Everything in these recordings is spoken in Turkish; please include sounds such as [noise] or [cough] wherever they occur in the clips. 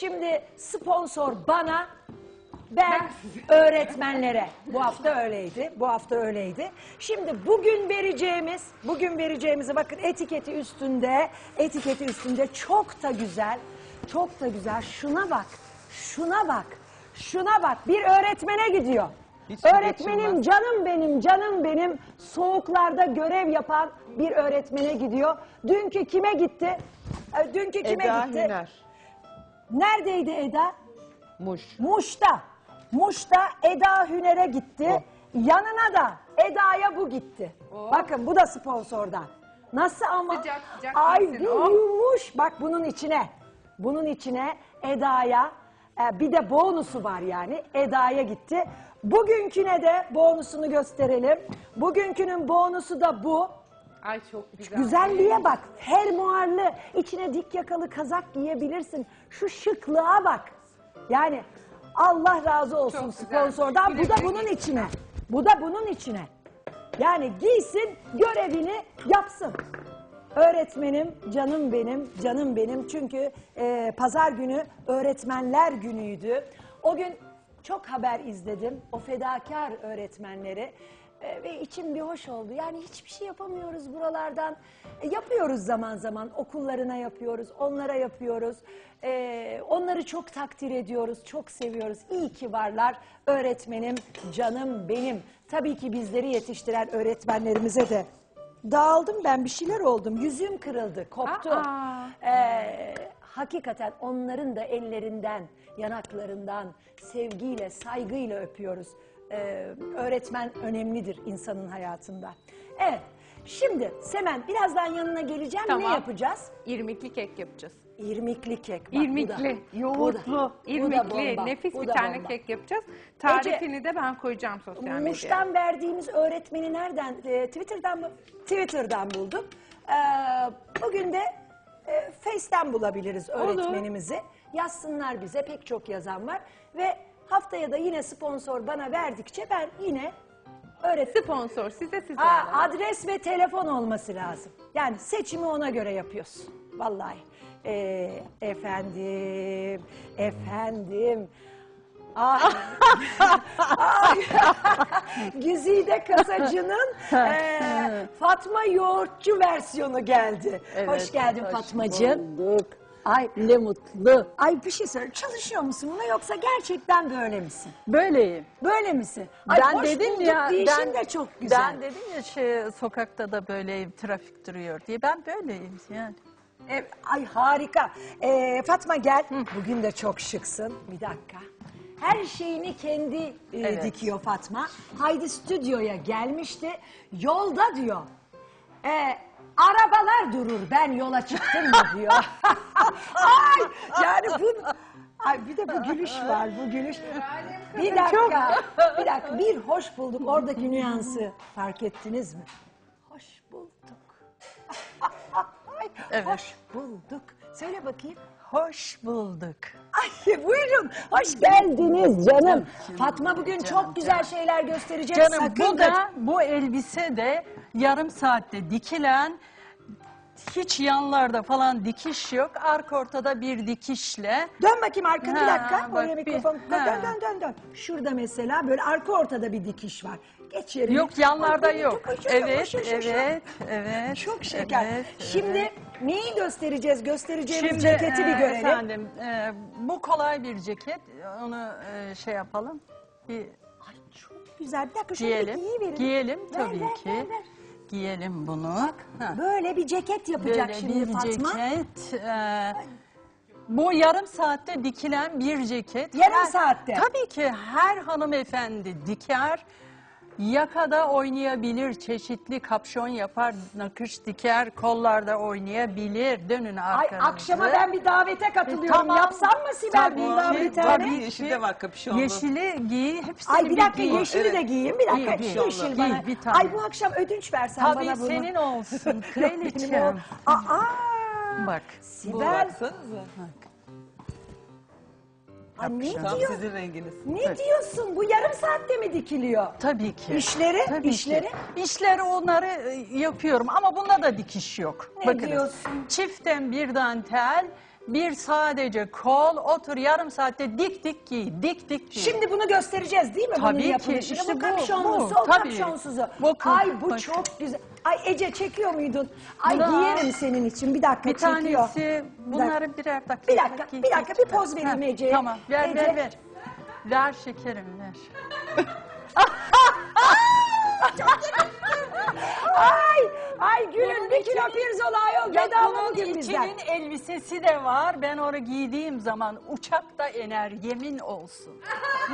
Şimdi sponsor bana, ben öğretmenlere. Bu hafta öyleydi. Bu hafta öyleydi. Şimdi bugün vereceğimiz, bugün vereceğimizi bakın etiketi üstünde, etiketi üstünde çok da güzel, çok da güzel. Şuna bak, şuna bak, şuna bak. Bir öğretmene gidiyor. Hiç Öğretmenim canım benim, canım benim soğuklarda görev yapan bir öğretmene gidiyor. Dünkü kime gitti? Ee, Dünkü kime Eda gitti? Hüner. Neredeydi Eda? Muş. Muş'ta. Muş'ta Eda Hüner'e gitti. Yanına da Eda'ya bu gitti. Bakın bu da sponsordan. Nasıl ama? Sıcak sıcak Ay bir o. yumuş. Bak bunun içine. Bunun içine Eda'ya e, bir de bonusu var yani. Eda'ya gitti. Bugünküne de bonusunu gösterelim. Bugünkünün bonusu da bu. Ay çok güzel. Güzelliğe bak. Fermuarlı, içine dik yakalı kazak giyebilirsin. Şu şıklığa bak. Yani Allah razı olsun Çok güzel. sponsordan. Bu da bunun içine. Bu da bunun içine. Yani giysin, görevini yapsın. Öğretmenim, canım benim, canım benim. Çünkü e, pazar günü öğretmenler günüydü. O gün çok haber izledim. O fedakar öğretmenleri. E, ve içim bir hoş oldu. Yani hiçbir şey yapamıyoruz buralardan. E, yapıyoruz zaman zaman. Okullarına yapıyoruz, onlara yapıyoruz. E, onları çok takdir ediyoruz, çok seviyoruz. İyi ki varlar. Öğretmenim, canım benim. Tabii ki bizleri yetiştiren öğretmenlerimize de Dağıldım ben bir şeyler oldum. Yüzüm kırıldı, koptu. Aa. Ee, hakikaten onların da ellerinden, yanaklarından sevgiyle, saygıyla öpüyoruz. Ee, öğretmen önemlidir insanın hayatında. Evet, şimdi Semen birazdan yanına geleceğim. Ne Tamam. yapacağız? İrmikli kek yapacağız. İrmikli kek. Bak, bu İrmikli, da- yoğurtlu, bu da- bu da irmikli, bomba, nefis bu bir da tane bomba. kek yapacağız. Tarifini de ben koyacağım sosyal medyaya. Muş'tan verdiğimiz öğretmeni nereden? e, Twitter'dan mı? Twitter'dan bulduk. Ee, bugün de e, Face'ten bulabiliriz öğretmenimizi. Yazsınlar bize pek çok yazan var. Ve haftaya da yine sponsor bana verdikçe ben yine öğret Sponsor size size. Alalım. adres ve telefon olması lazım. Yani seçimi ona göre yapıyorsun. Vallahi. Ee, efendim, efendim. Ah, Ay, [laughs] Güzide Kasacı'nın eee, Fatma Yoğurtçu versiyonu geldi. hoş geldin Fatmacığım. bulduk. Ay, Ne mutlu. ay bir şey söyle. Çalışıyor musun buna yoksa gerçekten böyle misin? Böyleyim. Böyle misin? Ay, ben hoş dedim bulduk ya deyişin ben de çok güzel. Ben dedim ya şey sokakta da böyleyim trafik duruyor diye. Ben böyleyim yani. E, ay harika. E, Fatma gel. Bugün de çok şıksın. Bir dakika. Her şeyini kendi e, Evet. dikiyor Fatma. Haydi stüdyoya gelmişti. Yolda diyor. E, arabalar durur ben yola çıktım mı diyor. [laughs] ay yani bu... Ay bir de bu gülüş var bu gülüş. Bir dakika. Bir dakika. Bir hoş bulduk. Oradaki nüansı fark ettiniz mi? Hoş bulduk. [laughs] Ay, Evet. Hoş bulduk. Söyle bakayım. Hoş bulduk. Ay buyurun. Hoş geldiniz canım. Fatma bugün çok güzel şeyler gösterecek. Canım Sakın bu da bu elbise de yarım saatte dikilen hiç yanlarda falan dikiş yok. Arka ortada bir dikişle Dön bakayım arkanı bir Ha, dakika. bak Oraya bir- mikrofon. Dön, ha. dön dön dön dön. Şurada mesela böyle arka ortada bir dikiş var. Geç yerine. yok yanlarda Ay, yok. çok hoş, çok Evet, hoş, hoş, hoş. evet, evet. Çok şeker. evet, Şimdi evet. Neyi göstereceğiz? Göstereceğimiz Şimdi ceketi bir e, görelim. efendim e, bu kolay bir ceket. Onu e, şey yapalım. Bir Ay çok güzel. Bir dakika bir giyelim. giyiverin. Giyelim tabii ver, ki. ver, ver. Giyelim bunu. Ha. Böyle bir ceket yapacak Böyle şimdi bir Fatma. ceket. e, bu yarım saatte dikilen bir ceket. Yarım Her- saatte? Tabii ki her hanımefendi diker. Yakada oynayabilir, çeşitli kapşon yapar, nakış diker, kollarda oynayabilir. Dönün Ay arkanızı. akşama ben bir davete katılıyorum. Tamam. Yapsam mı Sibel Tabii, bir tabii. Yeşil de var kapüşonlu. Yeşili giy, hepsini Ay bir dakika giy. yeşili Evet. de giyeyim. Bir dakika Giy, giy. yeşil Giy, bana. bir tane. Ay bu akşam ödünç versen Tabii bana bunu. senin olsun [laughs] kraliçem. Aa, Bak. Bu Sibel. baksanıza. Ay, ne Tam diyor? sizin renginiz. Ne diyorsun? Bu yarım saatte mi dikiliyor? Tabii ki. İşleri, Tabii işleri? Ki. İşleri onları e, yapıyorum ama bunda da dikiş yok. Ne Bakınız. diyorsun? Çiften bir dantel Bir sadece kol, otur yarım saatte dik dik giy, dik dik giy. Şimdi bunu göstereceğiz değil mi? bunun Tabii ki. yapılışını? İşte bu bu, kapşonlusu, o Tabii. kapşonsuzu. Bu Ay bu bak. çok güzel. Ay Ece çekiyor muydun? Ay Bu da- giyerim senin için. Bir dakika bir çekiyor. tanesi bunları birer dakika. Bir dakika, bir dakika, bir poz vereyim Ece'ye. Tamam, ver Ece. ver ver. Ver şekerim ver. [laughs] [laughs] Ay, ay gülün bir kilo pirzola ayol bedava bunun bugün bizden. içinin elbisesi de var. Ben onu giydiğim zaman uçakta iner yemin olsun.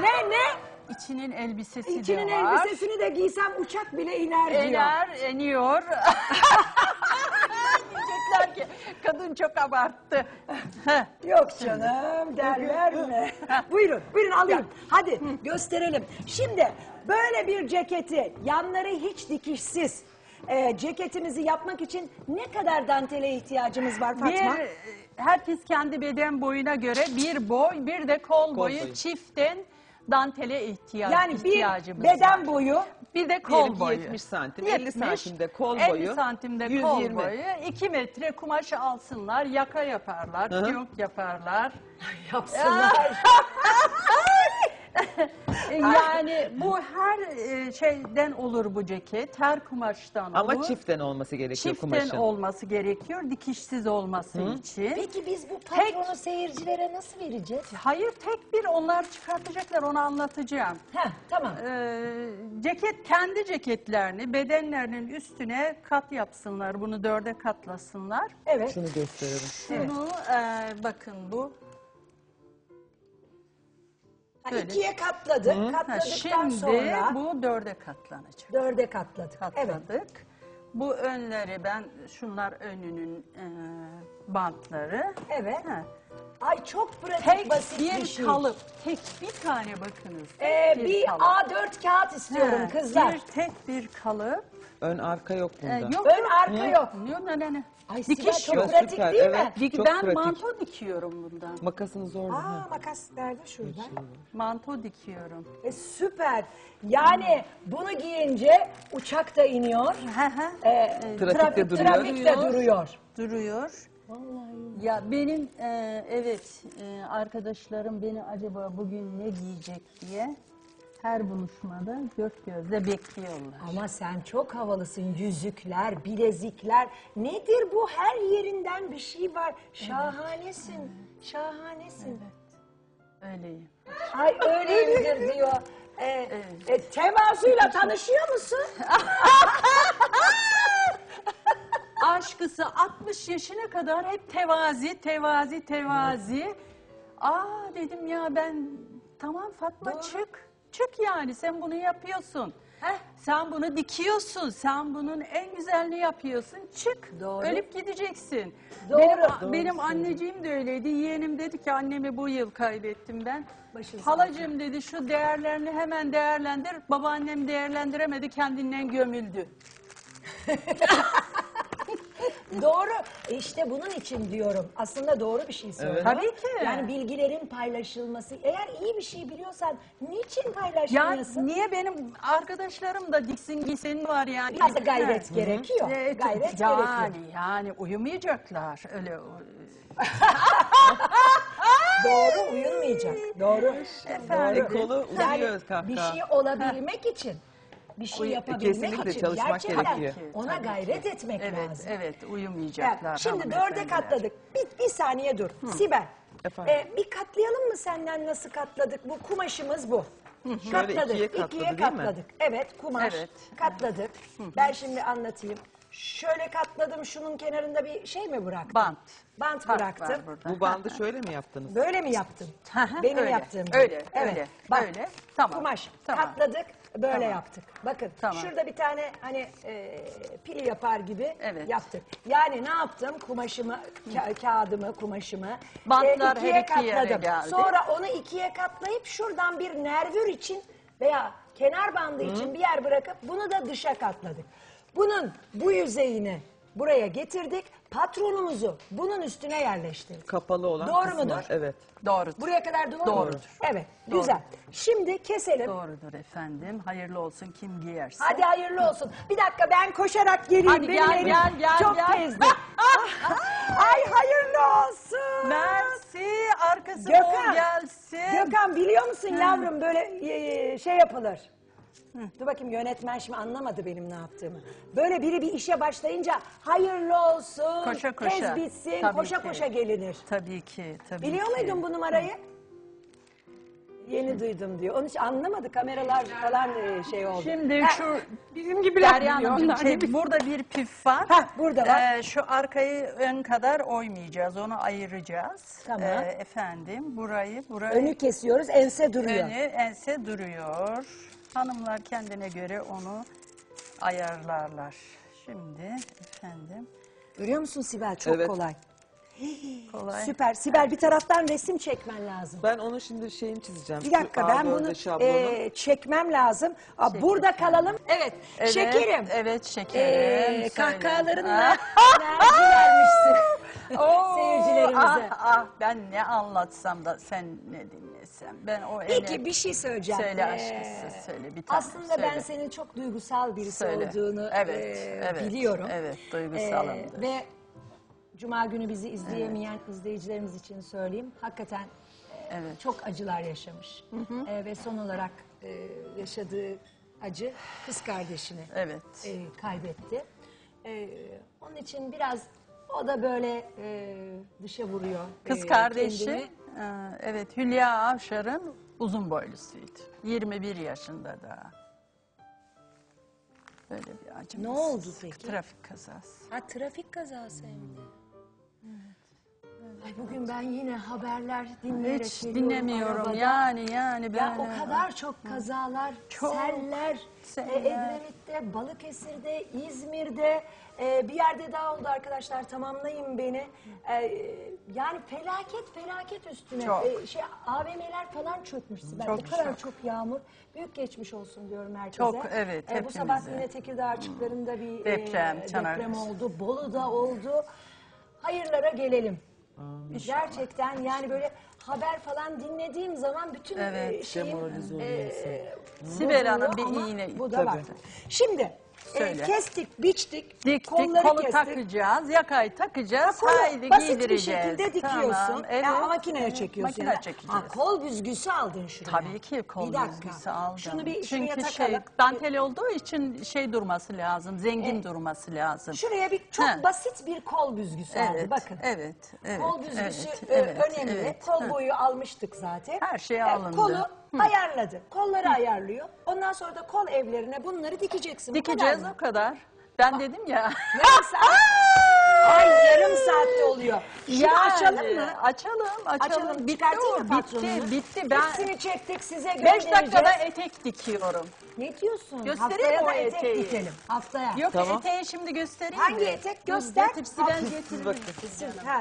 Ne ne? İçinin elbisesi İçinin de var. elbisesini de giysem uçak bile iner diyor. Ener, eniyor. [laughs] Diyecekler ki kadın çok abarttı. Yok canım derler mi? [laughs] buyurun, buyurun alayım. Hadi gösterelim. Şimdi böyle bir ceketi yanları hiç dikişsiz e, ceketimizi yapmak için ne kadar dantele ihtiyacımız var Fatma? bir, e, herkes kendi beden boyuna göre bir boy, bir de kol, boyu, boyu. çiften dantele ihtiyaç, yani bir ihtiyacımız beden var. boyu Bir de kol boyu. 70 santim, 50 santimde kol 50 boyu, santimde kol 120. boyu. 2 metre kumaş alsınlar, yaka yaparlar, Hı yaparlar. [laughs] yapsınlar. [laughs] [laughs] E, yani bu her e, şeyden olur bu ceket, her kumaştan Ama olur. çiften olması gerekiyor Çiften kumaşın. olması gerekiyor, dikişsiz olması için. Peki biz bu patronu seyircilere nasıl vereceğiz? Hayır tek bir onlar çıkartacaklar onu anlatacağım. Heh, tamam. Ee, ceket kendi ceketlerini bedenlerinin üstüne kat yapsınlar. Bunu dörde katlasınlar. Evet. Şunu gösterelim. Bunu e, bakın bu. Ha, Böyle. ikiye katladık. Ha, Katladıktan şimdi sonra bu dörde katlanacak. dörde katladık. Evet. Katladık. Bu önleri ben şunlar önünün e, bantları. Evet. Ha. Ay çok pratik Tek basit bir, bir şey. kalıp, tek bir tane bakınız. tek Ee, bir kalıp. A4 kağıt istiyorum Ha, kızlar. Bir tek bir kalıp. Ön arka yok E, bunda. yok Ön yok. arka yok. Yok ne ne ne. Ay Sibel Dikiş çok yok. Pratik süper, değil mi? evet. Dik- Çok ben pratik. manto dikiyorum bundan. Makasını zor. Aa Ha. makas nerede şurada? Manto dikiyorum. E, süper. Yani bunu giyince uçakta iniyor. E, Trafikte trafik- duruyor. Trafikte duruyor. Duruyor. Ya benim e, evet e, arkadaşlarım beni acaba bugün ne giyecek diye her buluşmada dört gözle bekliyorlar. Ama sen çok havalısın. Yüzükler, bilezikler. Nedir bu? Her yerinden bir şey var. Şahanesin. Şahanesin. Öyleyim. Ay öyleyimdir diyor. E, e, tevazuyla tanışıyor musun? [laughs] Aşkısı 60 yaşına kadar hep tevazi, tevazi, tevazi. Aa dedim ya ben tamam Fatma çık. Çık yani sen bunu yapıyorsun. Heh. Sen bunu dikiyorsun. Sen bunun en güzelini yapıyorsun. Çık. Doğru. Ölüp gideceksin. Doğru. Benim, Doğru benim anneciğim de öyleydi. Yeğenim dedi ki annemi bu yıl kaybettim ben. Başın sağ Halacığım dedi şu değerlerini hemen değerlendir. Babaannem değerlendiremedi kendinden gömüldü. [laughs] [laughs] Doğru. E İşte bunun için diyorum. Aslında doğru bir şey söylüyor. Tabii ki. Yani bilgilerin paylaşılması. Eğer iyi bir şey biliyorsan niçin Ya paylaşmıyorsun? niye benim arkadaşlarım da diksin giysin var yani. Biraz da gayret gerekiyor. E, Gayret yani, gerekiyor. Yani uyumayacaklar öyle. [laughs] Doğru uyulmayacak. Doğru. Efendim. Doğru. Kolu Yani uzuyor kahkaha. bir şey olabilmek için bir şey Uy- yapabilmek kesinlikle için çalışmak gerçekten gerekiyor. ona Tabii gayret etmek Evet, lazım. evet Evet, uyumayacaklar. şimdi dörde katladık. Bir, bir saniye dur. Sibel. Efendim? e, bir katlayalım mı senden nasıl katladık? Bu kumaşımız bu. Şöyle ikiye katladı, değil mi? katladık. Evet kumaş Evet. katladık. Ben şimdi anlatayım. Şöyle katladım şunun kenarında bir şey mi bıraktım? Bant. Bant Bant bıraktım. var burada. Bu bandı şöyle mi yaptınız? Böyle mi yaptın? [laughs] Hı hı, Benim öyle, yaptığım gibi. öyle, evet. öyle, Bak, öyle. Tamam, Kumaş tamam. katladık böyle Tamam. yaptık. Bakın Tamam. şurada bir tane hani e, pili yapar gibi Evet. yaptık. Yani ne yaptım? Kumaşımı, ka- kağıdımı, kumaşımı e, Bantlar ikiye her iki yere katladım. geldi. Sonra onu ikiye katlayıp şuradan bir nervür için veya kenar bandı için bir yer bırakıp bunu da dışa katladık. Bunun bu yüzeyini buraya getirdik. Patronumuzu bunun üstüne yerleştirdik. Kapalı olan Doğru kısmı. mudur? Evet. Doğrudur. Buraya kadar doğru mu? Doğrudur. Evet, güzel. Şimdi keselim. Doğrudur efendim. Hayırlı olsun kim giyerse. Hadi hayırlı olsun. Bir dakika ben koşarak geleyim. Hadi Benim gel, elim gel, gel, Çok gel. tezdi. [laughs] Ay hayırlı olsun. Mersi arkası Gökhan. bol gelsin. Gökhan biliyor musun yavrum böyle e, şey yapılır. Dur bakayım yönetmen şimdi anlamadı benim ne yaptığımı. Böyle biri bir işe başlayınca hayırlı olsun, Koşa koşa. tez bitsin, Tabii koşa ki. koşa gelinir. Tabii ki, tabii Biliyor ki. muydun bu numarayı? Yeni duydum diyor. Onun için anlamadı kameralar falan e, şey oldu. Şimdi Ha, şu Bizim gibiler Derya biliyor. Hanım, Onlar şey, burada bir püf var. Hah, burada var. Ee, şu arkayı ön kadar oymayacağız, onu ayıracağız. Tamam. Ee, efendim, burayı, burayı Önü kesiyoruz, ense duruyor. önü, ense duruyor. Hanımlar kendine göre onu ayarlarlar. Şimdi efendim, Görüyor musun Sibel? Çok Evet. kolay. Kolay. Süper. Sibel bir taraftan resim çekmen lazım. Ben onu şimdi şeyini çizeceğim. Bir dakika ben A4'e bunu şablonu. e, çekmem lazım. Aa, burada kalalım. Evet, Evet, şekerim. Evet, Ee, şekerim. Söyle. kahkahalarınla Ah. enerji vermişsin [laughs] Oo, seyircilerimize. Ah, ah, ben ne anlatsam da sen ne dinlesem. Ben o Peki bir şey söyleyeceğim. Söyle Ee, aşkısı, söyle bir tane. Aslında ben söyle. senin çok duygusal birisi Söyle. olduğunu Evet, e, evet, biliyorum. evet, duygusalımdır. Ee, ve Cuma günü bizi izleyemeyen izleyicilerimiz için söyleyeyim. Hakikaten e, Evet. çok acılar yaşamış. E, ve son olarak e, yaşadığı acı kız kardeşini Evet. e, kaybetti. E, onun için biraz o da böyle e, dışa vuruyor. Kız e, kardeşi, kendini. e, evet Hülya Avşar'ın uzun boylusuydu. 21 yaşında daha. Böyle bir acımız. Ne oldu peki? Trafik kazası. Ha trafik kazası hem de. Ay bugün ben yine haberler dinleyerek Hiç geliyorum arabada. arabada. yani yani ben Ya o kadar çok kazalar, Çok. seller, Seller. e, Edremit'te, Balıkesir'de, İzmir'de e, bir yerde daha oldu arkadaşlar tamamlayın beni. E, yani felaket felaket üstüne. Çok. E, şey AVM'ler falan çökmüş Sibel. Çok, o kadar çok. çok yağmur. Büyük geçmiş olsun diyorum herkese. Çok, evet, E, bu sabah hepimize. yine Tekirdağ açıklarında bir Deprem, e, Çanakkale. deprem oldu. Bolu'da oldu. Hayırlara gelelim. Gerçekten yani böyle haber falan dinlediğim zaman bütün Evet, e, şeyim demoralize oluyor e, Sibel Hanım bir iğne- Bu da Tabii. var. Şimdi e, Söyle. kestik, biçtik, Diktik, kolları kolu kestik. takacağız, yakayı takacağız, Kolu haydi basit bir giydireceğiz. şekilde dikiyorsun. Tamam, evet. Ya, makineye çekiyorsun. Makine ya. çekeceğiz. Ha, kol büzgüsü aldın şuraya. Tabii ki kol Bir dakika. büzgüsü aldım. Şunu bir Çünkü şuraya şey, takalım. dantel olduğu için şey durması lazım, zengin Evet. durması lazım. Şuraya bir çok Ha. basit bir kol büzgüsü aldı. Evet, Bakın. evet, evet. Kol büzgüsü evet, e, evet, önemli. evet. Kol Ha. boyu almıştık zaten. Her şey E, alındı. Kolu ayarladı. Kolları ayarlıyor. Ondan sonra da kol evlerine bunları dikeceksin. Bu Dikeceğiz kadar mı? o kadar. Ben dedim ya. Yarım [laughs] saat. Ay yarım saatte oluyor. Şunu Yani, açalım mı? Açalım, açalım. Açalım. Bitti Çıkartayım o, mı bitti, patronunu? bitti. Ben Hepsini çektik size 5 göndereceğiz. dakikada etek dikiyorum. Ne diyorsun? Göstereyim Haftaya o da etek eteği. dikelim. Haftaya. Yok Tamam. eteği şimdi göstereyim Hangi mi? etek? Göster. Getir, Sibel Al. getir. Siz bakın. Siz- ha.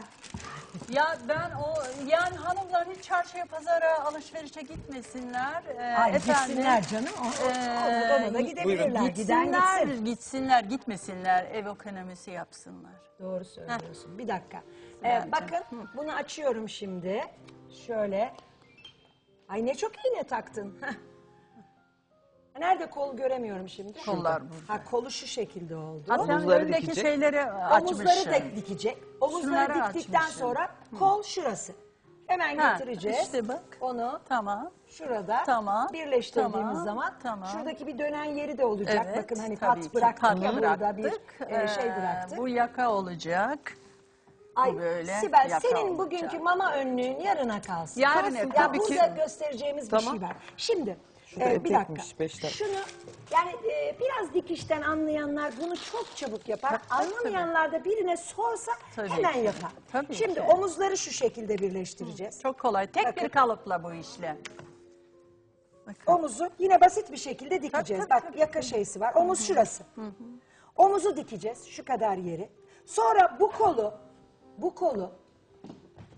Ya ben o yani hanımlar hiç çarşıya pazara alışverişe gitmesinler. Ee, Ay efendim, gitsinler canım. O, o, Ee, ona da gidebilirler. Giden Gitsinler, gitsin. gitsinler, gitmesinler, ev ekonomisi yapsınlar. Doğru söylüyorsun. Bir dakika. Ee, bakın bunu açıyorum şimdi. Şöyle. Ay ne çok iğne taktın. Heh. Nerede kol göremiyorum şimdi. Kollar burada. Ha kolu şu şekilde oldu. Ha, sen Omuzları öndeki dikecek. şeyleri açmışsın. Omuzları da dikecek. Omuzları Şunları diktikten açmışsın. sonra kol şurası. Hemen Ha, getireceğiz. işte bak. Onu Tamam. şurada Tamam, birleştirdiğimiz tamam, zaman tamam. şuradaki bir dönen yeri de olacak. Evet. Bakın hani tabii pat ki. bıraktık Pat ya burada bir bıraktık. e, şey Ee, bıraktık. Bu yaka olacak. Ay böyle Sibel yaka senin olacak. bugünkü mama önlüğün yarına kalsın. Kalsın. Ya tabii ki. burada göstereceğimiz bir Tamam. şey var. Şimdi Şu da e, bir dakika. etekmiş, beş dakika. Şunu yani e, biraz dikişten anlayanlar bunu çok çabuk yapar. Anlamayanlar da birine sorsa Tabii hemen ki. yapar. Tabii Şimdi ki. omuzları şu şekilde birleştireceğiz. Çok kolay. Tek Bakın. bir kalıpla bu işlem. Bakın. Omuzu yine basit bir şekilde dikeceğiz. Tabii, Bak yaka şeysi var. Omuz şurası. Omuzu dikeceğiz şu kadar yeri. Sonra bu kolu, bu kolu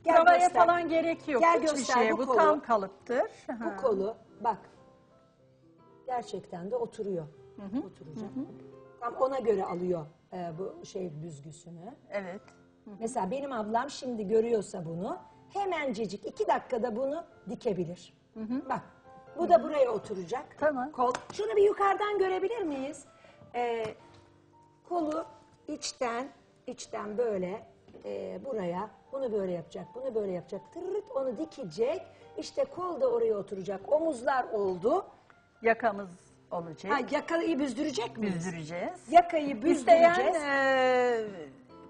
Gel Provaya göster. falan gerek yok. Gel Hiçbir göster şeye. bu Bu, kolu. tam kalıptır. Bu kolu bak gerçekten de oturuyor. Oturacak. Tam ona göre alıyor e, bu şey büzgüsünü. Evet. Mesela benim ablam şimdi görüyorsa bunu hemencecik iki dakikada bunu dikebilir. Bak bu da buraya oturacak. Tamam. Kol. Şunu bir yukarıdan görebilir miyiz? Ee, kolu içten içten böyle e, buraya Bunu böyle yapacak, bunu böyle yapacak. Tırırt onu dikecek. İşte kol da oraya oturacak. Omuzlar oldu. Yakamız olacak. Ha, yakayı büzdürecek miyiz? Büzdüreceğiz. Yakayı İsteyen büzdüreceğiz. e,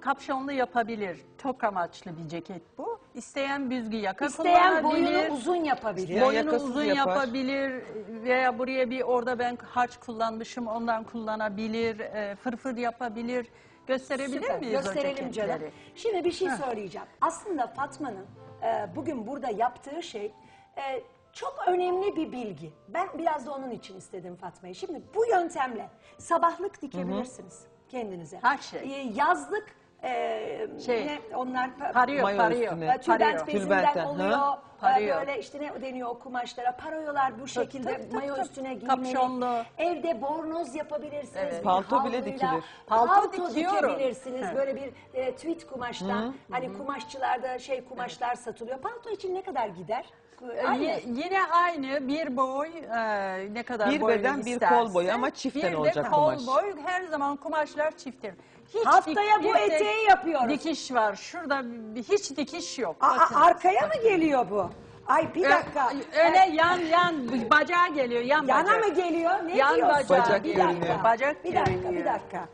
kapşonlu yapabilir. Tok amaçlı bir ceket bu. İsteyen büzgü yaka İsteyen kullanabilir. boyunu uzun yapabilir. Ya Boyunu yakasız uzun yapar. yapabilir veya buraya bir orada ben harç kullanmışım ondan kullanabilir. E, fırfır yapabilir. Gösterebilir Süper, miyiz o Gösterelim canım. ceketleri? Şimdi bir şey söyleyeceğim. Aslında Fatma'nın e, bugün burada yaptığı şey e, çok önemli bir bilgi. Ben biraz da onun için istedim Fatma'yı. Şimdi bu yöntemle sabahlık dikebilirsiniz kendinize. Her şey. E, yazlık e, Şey, ne onlar pa- Parıyor, Mayo parıyor. üstüne. e, tülbent Parıyor. bezinden Tülbentten, oluyor. ha? E, Parıyor. Böyle işte ne deniyor o kumaşlara. Paroyolar bu şekilde tabii, mayo tabii. üstüne giymeli. Kapşonlu. Evde bornoz yapabilirsiniz. Evet. bir Palto bile havluyla. dikilir. Palto Palto dikiyorum. dikebilirsiniz. He. Böyle bir e, tweet kumaştan. Hani kumaşçılarda şey kumaşlar satılıyor. Palto için ne kadar gider? E, Aynı. yine aynı bir boy e, ne kadar Bir boyunu beden, bir istersen. kol boyu ama çiftten bir olacak de kol kumaş. boy her zaman kumaşlar çifttir. Hiç Haftaya bu bir tek eteği yapıyoruz. Dikiş var. Şurada bir- hiç dikiş yok. Aa, Bakın. arkaya mı geliyor bu? Ay bir Ö- dakika. Öyle yan yan bacağa geliyor yan Yana bacak. mı geliyor? Ne Yan diyorsun? bacağı Bacak bir görünüyor. dakika. Bacak bir dakika, bir görünüyor. dakika.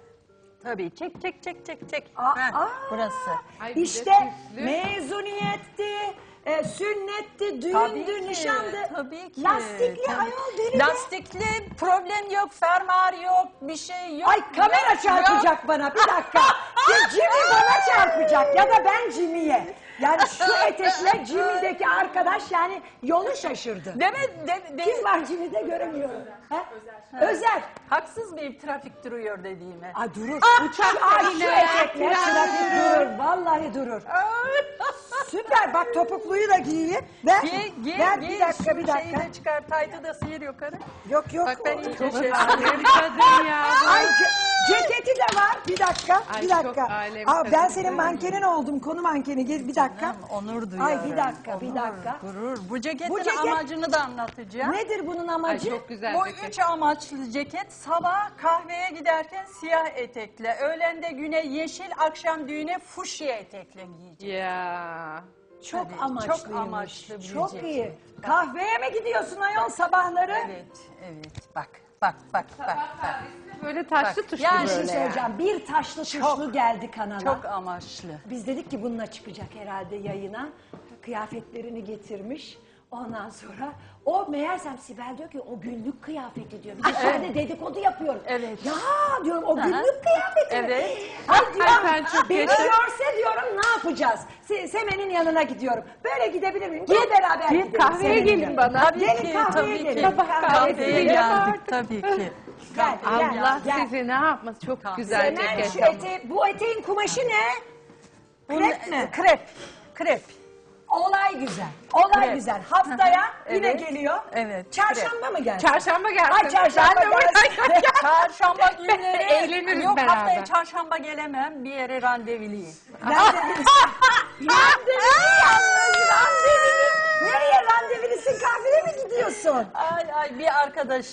Tabii çek çek çek çek çek. Aa, Heh, aa. burası. Ay, bir de İşte süslü. mezuniyetti, e, sünnetti, düğündü, Tabii ki, nişandı. tabii ki. Lastikli Tabii. ayol deri de. Lastikli problem yok, fermuar yok, bir şey yok. Ay kamera Yok, çarpacak bana bir dakika. [laughs] Ya Jimmy bana çarpacak ya da ben Jimmy'ye. Yani şu etekle Jimmy'deki arkadaş yani yolu şaşırdı. Deme, de, de- Kim var Jimmy'de göremiyorum. Ha? Özel. Haksız mıyım trafik duruyor dediğime? Ay durur. Uçak Ay şu etekle trafik durur. Vallahi durur. [laughs] Süper bak topukluyu da giyeyim. Ver, Giy, giy, ver giy. bir dakika bir Şeyi dakika. de çıkar, taytı da sıyır yukarı. Yok yok. Bak ben iyice şey kadın ya. Ay ceketi de var. Bir dakika. Ay, bir çok dakika. alem Aa, ben kadın. senin mankenin oldum. Konu mankeni. Gel bir dakika. Canım, onur duyuyorum. Ay bir dakika, bir Onur, dakika. Gurur. Bu ceketin Bu ceket- amacını da anlatacağım. Nedir bunun Ay amacı? çok güzel. Bu ceket. üç amaçlı ceket sabah kahveye giderken siyah etekle, öğlende güne yeşil, akşam düğüne fuşya etekle giyeceğim. Ya. Çok Tabii, amaçlıymış. çok amaçlı bir Çok ceket. iyi. Kahveye mi gidiyorsun ayol sabahları? Evet, evet. Bak, bak, bak, bak. bak. Böyle taşlı Bak, tuşlu yani Bir şey böyle. söyleyeceğim. Bir taşlı tuşlu Çok- geldi kanala. Çok amaçlı. Biz dedik ki bununla çıkacak herhalde yayına. Kıyafetlerini getirmiş. Ondan sonra o meğersem Sibel diyor ki o günlük kıyafeti diyor. De içeride dedikodu yapıyorum. Evet. Ya diyorum o günlük kıyafeti mi? Evet. Ay diyorum ben çok beni yaşa- görse diyorum ne yapacağız? Se- Semen'in yanına gidiyorum. Böyle gidebilir miyim? Gel beraber gidelim. kahveye Semen'in gelin yanına. bana. Tabii Gelin ki, kahveye tabii gelin. ki. Sabah kahveye Kahveye geldik tabii ki. Gel, gel, Allah gel. sizi ne yapmaz çok güzel Semen şu ete, bu eteğin kumaşı ne? Krep mi? Krep, krep. Olay güzel. Olay Krep. güzel. Haftaya yine Evet. geliyor. Evet, Çarşamba mı gelsin? Çarşamba gelsin. Ay çarşamba Ben de gelsin. buradayım. [laughs] Çarşamba günleri Eğleniriz Yok beraber. haftaya çarşamba gelemem. Bir yere. [laughs] Randevulusun. Randevulu yalnız randevulu. Nereye randevulisin? Kahveye mi gidiyorsun? Ay ay bir arkadaş.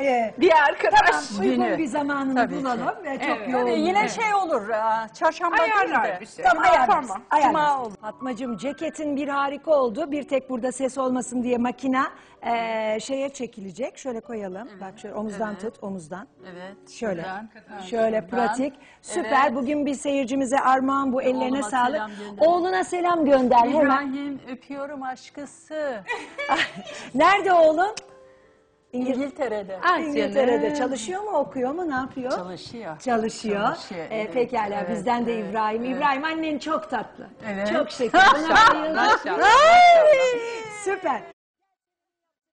Ee, Bir arkadaş. uygun günü. bir zamanını Tabii ki. bulalım ve çok Evet. yoğun. Tabii yine şey olur. aa, Çarşamba değil Ayarlar de. bir şey. Tamam tamam. ayarlarız. Cuma olur. Fatmacığım ceketin bir harika oldu. Bir tek burada ses olmasın diye makina eee, şeye çekilecek. Şöyle koyalım. Bak şöyle omuzdan tut, omuzdan. Evet. Şöyle. şuradan, ha, Şöyle pratik. Süper. Evet. Bugün bir seyircimize armağan bu. Ellerine Oğluma sağlık. selam gönder. Oğluna selam gönder hemen. İbrahim öpüyorum aşkısı. [laughs] Nerede oğlun? İngil- İngiltere'de. İngiltere'de. canım. Çalışıyor mu, okuyor mu, ne yapıyor? Çalışıyor. Çalışıyor. Çalışıyor, Ee, evet, pekala evet, bizden de evet, İbrahim. evet. İbrahim annen çok tatlı. Evet. Çok [laughs] şeker. Buna Maşallah, bayıldım. maşallah, Ay, Süper.